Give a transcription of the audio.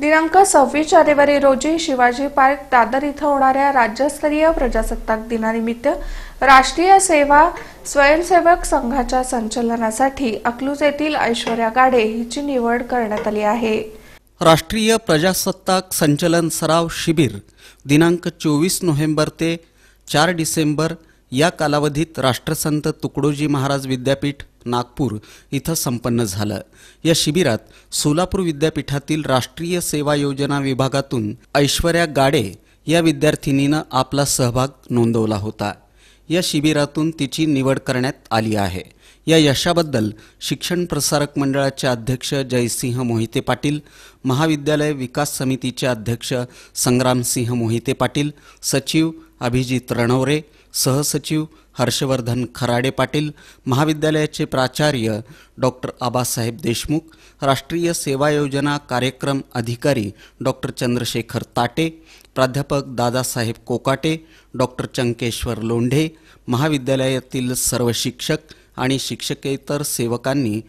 दिनांक सव्वीस जानेवारी रोजी शिवाजी पार्क दादर इथं होणाऱ्या राज्यस्तरीय प्रजासत्ताक दिनानिमित्त राष्ट्रीय सेवा स्वयंसेवक संघाच्या संचलनासाठी अकलूज येथील ऐश्वर्या गाडे हिची निवड करण्यात आली आहे. राष्ट्रीय प्रजासत्ताक संचलन सराव शिबिर दिनांक चोवीस नोव्हेंबर ते चार डिसेंबर या कालावधीत राष्ट्रसंत तुकडोजी महाराज विद्यापीठ नागपूर इथं संपन्न झालं. या शिबिरात सोलापूर विद्यापीठातील राष्ट्रीय सेवा योजना विभागातून ऐश्वर्या गाडे या विद्यार्थिनीनं आपला सहभाग नोंदवला होता. या शिबिरातून तिची निवड करण्यात आली आहे. या यशाबद्दल शिक्षण प्रसारक मंडळाचे अध्यक्ष जयसिंह मोहिते पाटील महाविद्यालय विकास समितीचे अध्यक्ष संग्रामसिंह मोहिते पाटील सचिव अभिजित रणवरे सहसचिव हर्षवर्धन खराडे पाटील महाविद्यालयाचे प्राचार्य डॉक्टर आबासाहेब देशमुख राष्ट्रीय सेवा योजना कार्यक्रम अधिकारी डॉक्टर चंद्रशेखर ताटे प्राध्यापक दादासाहेब कोकाटे डॉक्टर चंकेश्वर लोंढे महाविद्यालयातील सर्व शिक्षक आणि शिक्षकेतर सेवकांनी